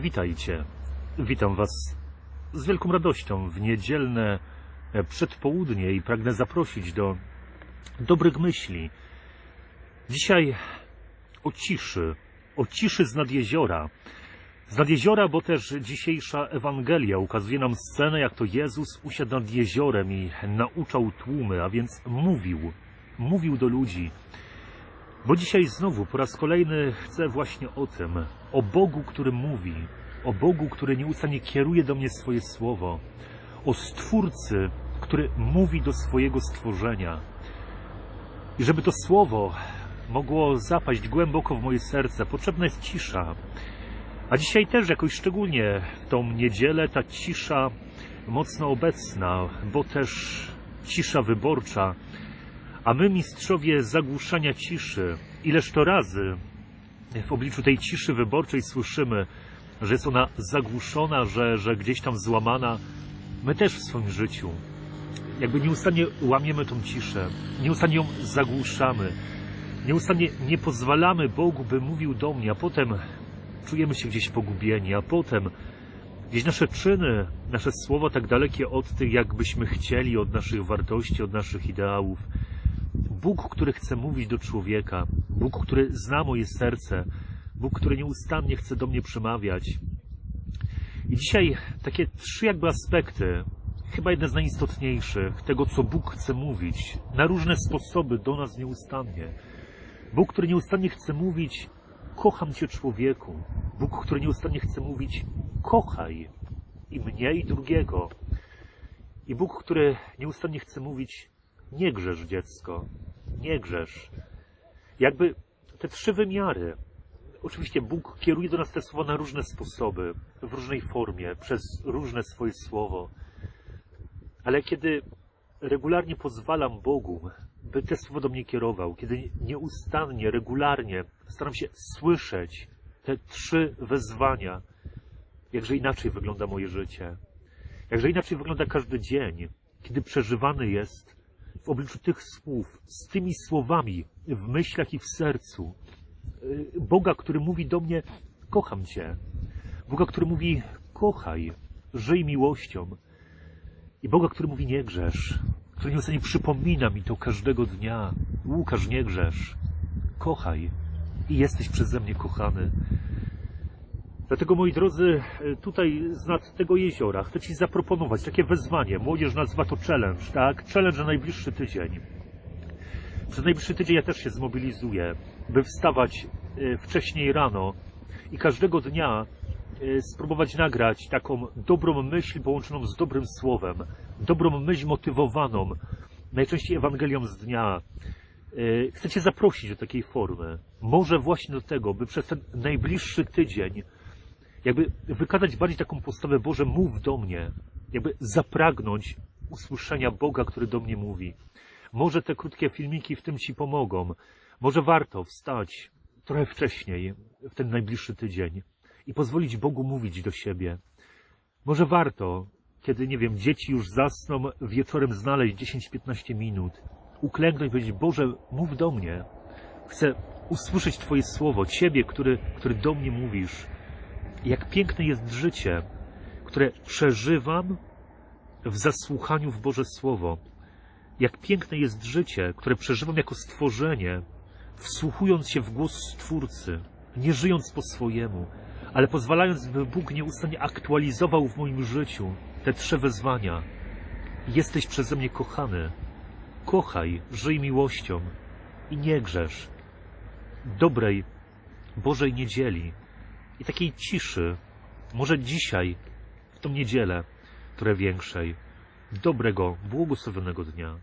Witajcie. Witam Was z wielką radością w niedzielne e, przedpołudnie i pragnę zaprosić do dobrych myśli. Dzisiaj o ciszy, o ciszy z nad jeziora. Z nad jeziora, bo też dzisiejsza Ewangelia ukazuje nam scenę, jak to Jezus usiadł nad jeziorem i nauczał tłumy, a więc mówił, mówił do ludzi. Bo dzisiaj znowu po raz kolejny chcę właśnie o tym, o Bogu, który mówi, o Bogu, który nieustannie kieruje do mnie swoje słowo, o Stwórcy, który mówi do swojego stworzenia. I żeby to słowo mogło zapaść głęboko w moje serce, potrzebna jest cisza. A dzisiaj też jakoś szczególnie w tą niedzielę ta cisza mocno obecna, bo też cisza wyborcza. A my, mistrzowie zagłuszania ciszy, ileż to razy w obliczu tej ciszy wyborczej słyszymy, że jest ona zagłuszona, że, że gdzieś tam złamana. My też w swoim życiu jakby nieustannie łamiemy tą ciszę, nieustannie ją zagłuszamy, nieustannie nie pozwalamy Bogu, by mówił do mnie, a potem czujemy się gdzieś pogubieni, a potem gdzieś nasze czyny, nasze słowa tak dalekie od tych, jakbyśmy chcieli, od naszych wartości, od naszych ideałów. Bóg, który chce mówić do człowieka, Bóg, który zna moje serce, Bóg, który nieustannie chce do mnie przemawiać. I dzisiaj takie trzy jakby aspekty, chyba jedne z najistotniejszych, tego, co Bóg chce mówić, na różne sposoby do nas nieustannie. Bóg, który nieustannie chce mówić, kocham Cię człowieku. Bóg, który nieustannie chce mówić, kochaj i mnie, i drugiego. I Bóg, który nieustannie chce mówić, nie grzesz dziecko, nie grzesz. Jakby te trzy wymiary. Oczywiście Bóg kieruje do nas te słowa na różne sposoby, w różnej formie, przez różne swoje słowo. Ale kiedy regularnie pozwalam Bogu, by te słowo do mnie kierował, kiedy nieustannie, regularnie staram się słyszeć te trzy wezwania, jakże inaczej wygląda moje życie, jakże inaczej wygląda każdy dzień, kiedy przeżywany jest w obliczu tych słów, z tymi słowami w myślach i w sercu. Y, Boga, który mówi do mnie: Kocham Cię. Boga, który mówi: Kochaj, żyj miłością. I Boga, który mówi: Nie grzesz. Który nieustannie przypomina mi to każdego dnia: Łukasz, nie grzesz. Kochaj. I jesteś przeze mnie kochany. Dlatego, moi drodzy, tutaj z nad tego jeziora chcę Ci zaproponować takie wezwanie. Młodzież nazywa to challenge, tak? Challenge na najbliższy tydzień. Przez najbliższy tydzień ja też się zmobilizuję, by wstawać e, wcześniej rano i każdego dnia e, spróbować nagrać taką dobrą myśl połączoną z dobrym słowem, dobrą myśl motywowaną, najczęściej Ewangelią z dnia. E, Chcę Cię zaprosić do takiej formy. Może właśnie do tego, by przez ten najbliższy tydzień jakby wykazać bardziej taką postawę Boże, mów do mnie, jakby zapragnąć usłyszenia Boga, który do mnie mówi. Może te krótkie filmiki w tym Ci pomogą. Może warto wstać trochę wcześniej, w ten najbliższy tydzień i pozwolić Bogu mówić do siebie. Może warto, kiedy, nie wiem, dzieci już zasną, wieczorem znaleźć 10-15 minut, uklęknąć i powiedzieć, Boże, mów do mnie. Chcę usłyszeć Twoje słowo, Ciebie, który, który do mnie mówisz. Jak piękne jest życie, które przeżywam w zasłuchaniu w Boże Słowo. Jak piękne jest życie, które przeżywam jako stworzenie, wsłuchując się w głos Stwórcy, nie żyjąc po swojemu, ale pozwalając, by Bóg nieustannie aktualizował w moim życiu te trzy wezwania. Jesteś przeze mnie kochany. Kochaj, żyj miłością i nie grzesz. Dobrej Bożej niedzieli i takiej ciszy, może dzisiaj, w tą niedzielę, trochę większej. Dobrego, błogosławionego dnia.